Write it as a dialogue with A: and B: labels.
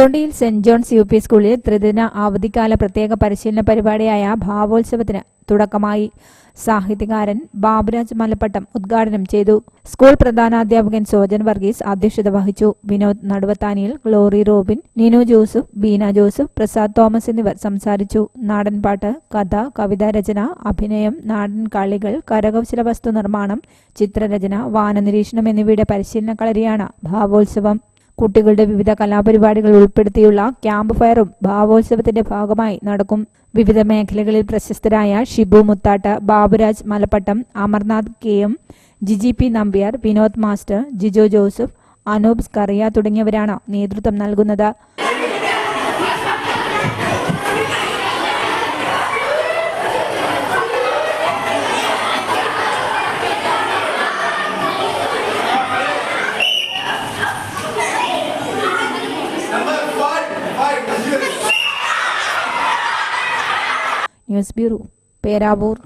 A: കൊണ്ടോണ്ടിയിൽ saint John's U P സ്കൂളിൽ ത്രിദിന അവധിക്കാല പ്രത്യേക പരിശീലന പരിപാടിയായ ഭാവോത്സവത്തിന് തുടക്കമായി സാഹിത്യകാരൻ ബാബുരാജ് മലപ്പട്ടം ഉദ്ഘാടനം ചെയ്തു. സ്കൂൾ പ്രധാനാധ്യാപകൻ സോജൻ വർഗീസ് അധ്യക്ഷത വഹിച്ചു. Vinod Naduvathaniyil glory Robin Ninu Joseph Beena Joseph Prasad Thomas എന്നിവർ സംസാരിച്ചു. നാടൻപാട്ട് കഥ കവിതാ രചന അഭിനയം നാടൻ കളികൾ കരകൗശല വസ്തു നിർമ്മാണം ചിത്രരചന വാനനിരീക്ഷണം എന്നിവയുടെ പരിശീലന കളരിയാണ് ഭാവോത്സവം. കുട്ടികളുടെ വിവിധ കലാപരിപാടികൾ ഉൾപ്പെടുത്തിയുള്ള ക്യാമ്പ് ഫയറും ഭാവോത്സവത്തിന്റെ ഭാഗമായി നടക്കും. വിവിധ മേഖലകളിൽ പ്രശസ്തരായ Shibu Muthattu Baburaj Malappattam Amarnath K M Giji P Nambiar Vinod master Jijo Joseph Anoop Scaria തുടങ്ങിയവരാണ് നേതൃത്വം നൽകുന്നത്. Newsbureau, Perabur.